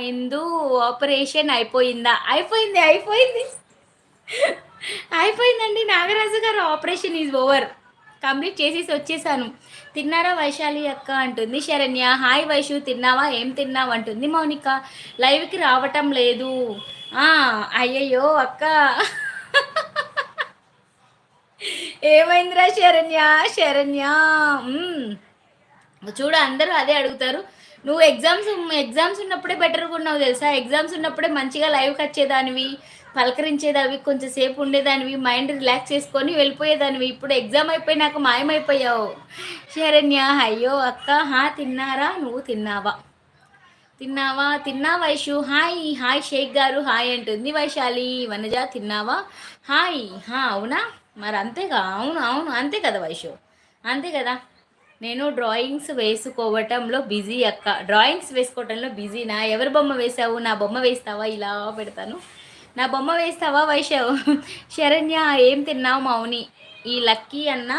ఇందు operation అయిపోయిందా? అయిపోయింది అయిపోయింది. అయిపోయిందండి. నాగరాజు గారు ఆపరేషన్ ఈజ్ ఓవర్ కంప్లీట్ చేసేసి వచ్చేసాను. తిన్నారా వైశాలి అక్క? అంటుంది శరణ్య. హాయ్ వైషు తిన్నావా? ఏం తిన్నావు? అంటుంది మౌనిక. లైవ్కి రావటం లేదు. అయ్యయ్యో అక్క. ఏమైందిరా శరణ్య? శరణ్య. చూడు అందరూ అదే అడుగుతారు. నువ్వు ఎగ్జామ్స్ ఎగ్జామ్స్ ఉన్నప్పుడే బెటర్గా ఉన్నావు తెలుసా? ఎగ్జామ్స్ ఉన్నప్పుడే మంచిగా లైవ్కి వచ్చేదానివి పలకరించేదానివి కొంచెం సేపు ఉండేదానివి మైండ్ రిలాక్స్ చేసుకొని వెళ్ళిపోయేదానివి. ఇప్పుడు ఎగ్జామ్ అయిపోయినాక మాయమైపోయావు. శరణ్య అయ్యో అక్క హా తిన్నారా? నువ్వు తిన్నావా? తిన్నావా? తిన్నా వైషు? హాయ్ హాయ్ షేక్ గారు హాయ్ అంటుంది వైశాలి. వనజ తిన్నావా? హాయ్ హా అవునా? మరి అంతేగా? అవును అవును అంతే కదా వైషు. అంతే కదా? నేను డ్రాయింగ్స్ వేసుకోవటంలో బిజీ అక్క. డ్రాయింగ్స్ వేసుకోవటంలో బిజీనా ఎవరి బొమ్మ వేసావు నా బొమ్మ వేస్తావా? ఇలా పెడతాను. నా బొమ్మ వేస్తావా వైశవ్ శరణ్య ఏం తిన్నావు మౌని? ఈ లక్కీ అన్న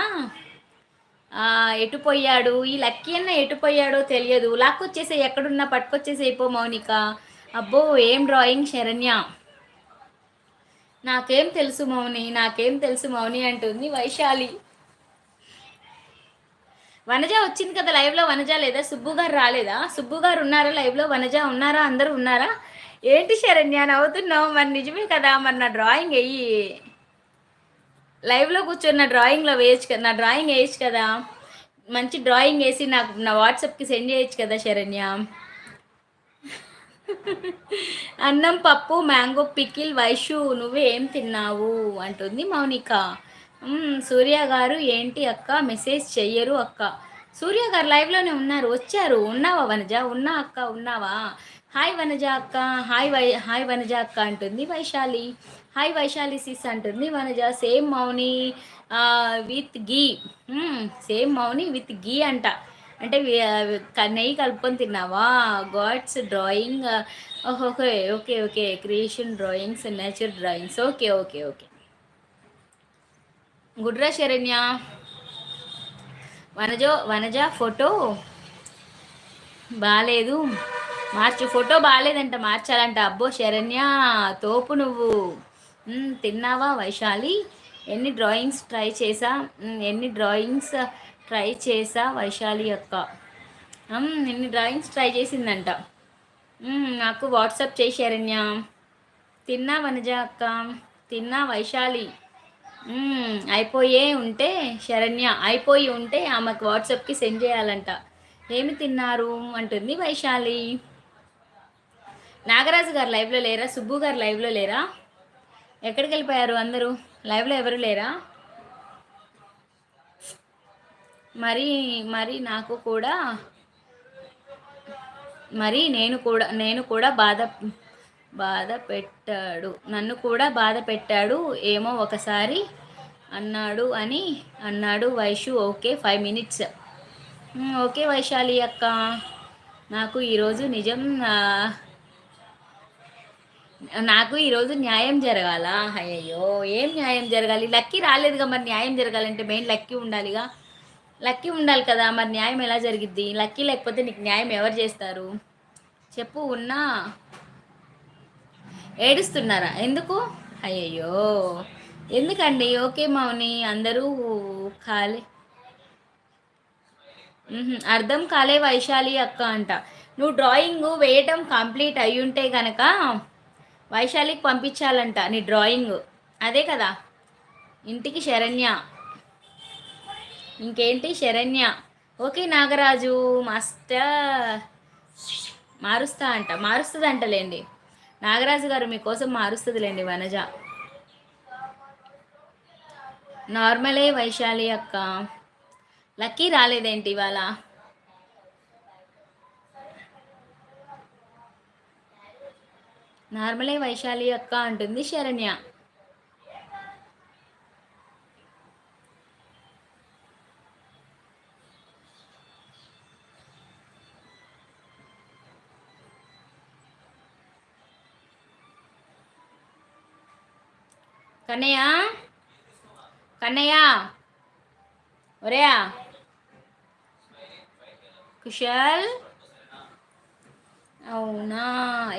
ఎటుపోయాడు ఈ లక్కీ అన్న ఎటుపోయాడో తెలియదు. లాక్కొచ్చేసే ఎక్కడున్నా పట్టుకొచ్చేసే అయిపో మౌనిక. అబ్బో ఏం డ్రాయింగ్ శరణ్య? నాకేం తెలుసు మౌని? నాకేం తెలుసు మౌని అంటుంది వైశాలి. వనజ వచ్చింది కదా లైవ్లో వనజ లేదా? సుబ్బు గారు రాలేదా? సుబ్బు గారు ఉన్నారా లైవ్లో వనజ ఉన్నారా? అందరూ ఉన్నారా? ఏంటి శరణ్య? నవ్వుతున్నావు మరి నిజమే కదా? మరి నా డ్రాయింగ్ వెయ్యి లైవ్లో కూర్చొని నా డ్రాయింగ్లో వేయచ్చు కదా? నా డ్రాయింగ్ వేయచ్చు కదా? మంచి డ్రాయింగ్ వేసి నాకు నా వాట్సాప్కి సెండ్ చేయొచ్చు కదా శరణ్య? అన్నం పప్పు మ్యాంగో పికిల్ వైషు నువ్వు ఏం తిన్నావు? అంటుంది మౌనిక. సూర్య గారు ఏంటి అక్క? మెసేజ్ చెయ్యరు అక్క. సూర్య గారు లైవ్లోనే ఉన్నారు. వచ్చారు. ఉన్నావా వనజ? ఉన్నా అక్క ఉన్నావా? హాయ్ వనజ అక్క. హాయ్ వై హాయ్ వనజ అక్క అంటుంది వైశాలి. హాయ్ వైశాలి సిస్ అంటుంది Vanaja. Same Mouni with ghee same Mouni with ghee అంట. అంటే నెయ్యి కలుపుకొని తిన్నావా? Gods drawing okay okay okay. Creation drawings nature drawings. Okay okay okay. గుడ్రా Saranya వనజో వనజ ఫోటో. బాగాలేదు మార్చు ఫోటో బాగాలేదంట మార్చాలంట. అబ్బో శరణ్య తోపు నువ్వు. తిన్నావా వైశాలి? ఎన్ని డ్రాయింగ్స్ ట్రై చేసా? ఎన్ని డ్రాయింగ్స్ ట్రై చేసా వైశాలి అక్క? ఎన్ని డ్రాయింగ్స్ ట్రై చేసిందంట? నాకు వాట్సాప్ చేయి శరణ్య. తిన్నా వనజ అక్క? తిన్నా వైశాలి. అయిపోయే ఉంటే శరణ్య అయిపోయి ఉంటే ఆమెకు వాట్సాప్కి సెండ్ చేయాలంట. ఏమి తిన్నారు? అంటుంది వైశాలి. నాగరాజు గారు లైవ్లో లేరా? సుబ్బు గారు లైవ్లో లేరా? ఎక్కడికి వెళ్ళిపోయారు అందరూ? లైవ్లో ఎవరు లేరా? మరి మరి నాకు కూడా మరి నేను కూడా నేను కూడా బాధ బాధ పెట్టాడు. నన్ను కూడా బాధ పెట్టాడు. ఏమో ఒకసారి అన్నాడు అని అన్నాడు Vaishu. Okay five minutes. Okay Vaishali అక్క. నాకు ఈరోజు నిజం నాకు ఈరోజు న్యాయం జరగాల? అయ్యో ఏం న్యాయం జరగాలి? లక్కీ రాలేదుగా మరి న్యాయం జరగాలంటే మెయిన్ లక్కీ ఉండాలిగా. లక్కీ ఉండాలి కదా మరి న్యాయం ఎలా జరిగిద్ది? లక్కీ లేకపోతే నీకు న్యాయం ఎవరు చేస్తారు? చెప్పు ఉన్నా. ఏడుస్తున్నారా? ఎందుకు? అయ్యయ్యో. ఎందుకండి? ఓకే మౌని అందరూ ఖాళీ అర్థం కాలే వైశాలి అక్క అంట. నువ్వు డ్రాయింగ్ వేయటం కంప్లీట్ అయ్యుంటే ఉంటే కనుక వైశాలికి పంపించాలంట నీ డ్రాయింగ్. అదే కదా. ఇంటికి శరణ్య. ఇంకేంటి శరణ్య? ఓకే నాగరాజు మస్త మారుస్తా అంట. మారుస్తుందంటలేండి. లేండి నాగరాజు గారు మీకోసం మారుస్తుందిలేండి వనజ. నార్మలే వైశాలి అక్క. లక్కీ రాలేదేంటి ఇవాళ? నార్మలే వైశాలి అక్క అంటుంది శరణ్య. కన్నయ్య కన్నయ్య ఒరేయా కుశల్ అవునా